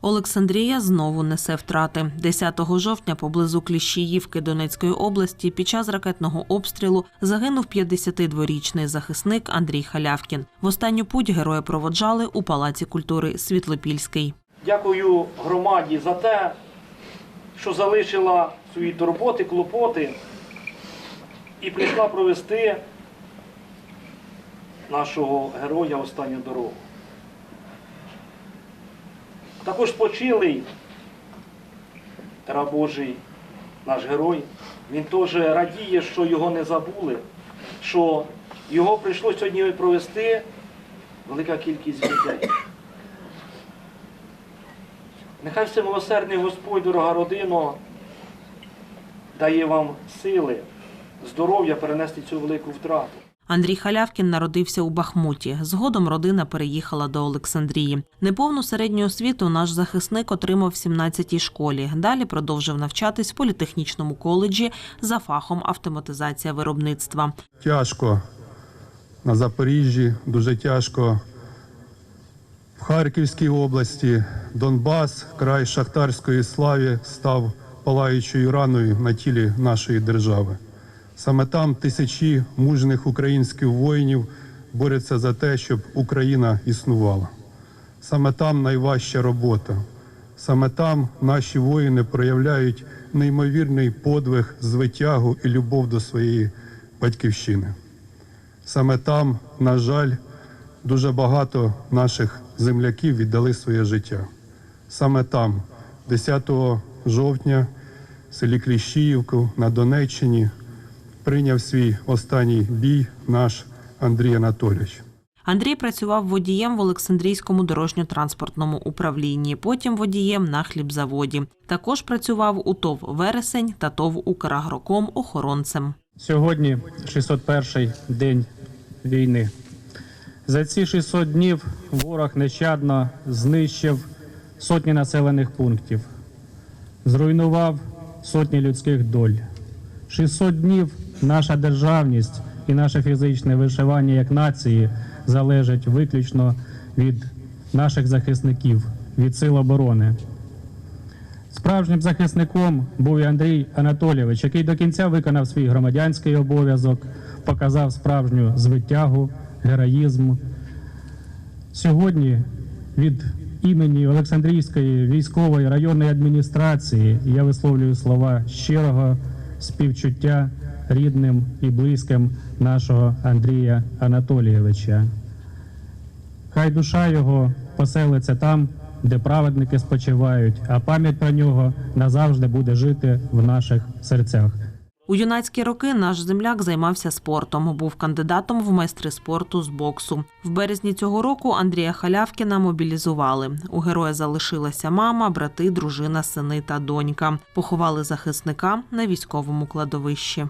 Олександрія знову несе втрати. 10 жовтня поблизу Кліщіївки Донецької області під час ракетного обстрілу загинув 52-річний захисник Андрій Халявкін. В останню путь героя проводжали у Палаці культури Світлопільський. Дякую громаді за те, що залишила свої турботи, клопоти і прийшла провести нашого героя останню дорогу. Також почилий Божий, наш герой. Він теж радіє, що його не забули, що його прийшло сьогодні провести велика кількість людей. Нехай всемилосердний Господь, дорога родино, дає вам сили, здоров'я перенести цю велику втрату. Андрій Халявкін народився у Бахмуті. Згодом родина переїхала до Олександрії. Неповну середню освіту наш захисник отримав в 17-й школі. Далі продовжив навчатись в політехнічному коледжі за фахом автоматизація виробництва. Тяжко на Запоріжжі, дуже тяжко в Харківській області. Донбас, край шахтарської слави, став палаючою раною на тілі нашої держави. Саме там тисячі мужних українських воїнів борються за те, щоб Україна існувала. Саме там найважча робота. Саме там наші воїни проявляють неймовірний подвиг, звитягу і любов до своєї батьківщини. Саме там, на жаль, дуже багато наших земляків віддали своє життя. Саме там, 10 жовтня, в селі Кліщіївку на Донеччині, прийняв свій останній бій наш Андрій Анатолійович. Андрій працював водієм в Олександрійському дорожньо-транспортному управлінні, потім водієм на хлібзаводі. Також працював у ТОВ Вересень та ТОВ Украгроком охоронцем. Сьогодні 601 день війни. За ці 600 днів ворог нещадно знищив сотні населених пунктів, зруйнував сотні людських доль. 600 днів наша державність і наше фізичне вишивання як нації залежать виключно від наших захисників, від сил оборони. Справжнім захисником був і Андрій Анатолійович, який до кінця виконав свій громадянський обов'язок, показав справжню звитягу, героїзм. Сьогодні від імені Олександрійської військової районної адміністрації я висловлюю слова щирого співчуття рідним і близьким нашого Андрія Анатолійовича. Хай душа його поселиться там, де праведники спочивають, а пам'ять про нього назавжди буде жити в наших серцях. У юнацькі роки наш земляк займався спортом. Був кандидатом в майстри спорту з боксу. В березні цього року Андрія Халявкіна мобілізували. У героя залишилася мама, брати, дружина, сини та донька. Поховали захисника на військовому кладовищі.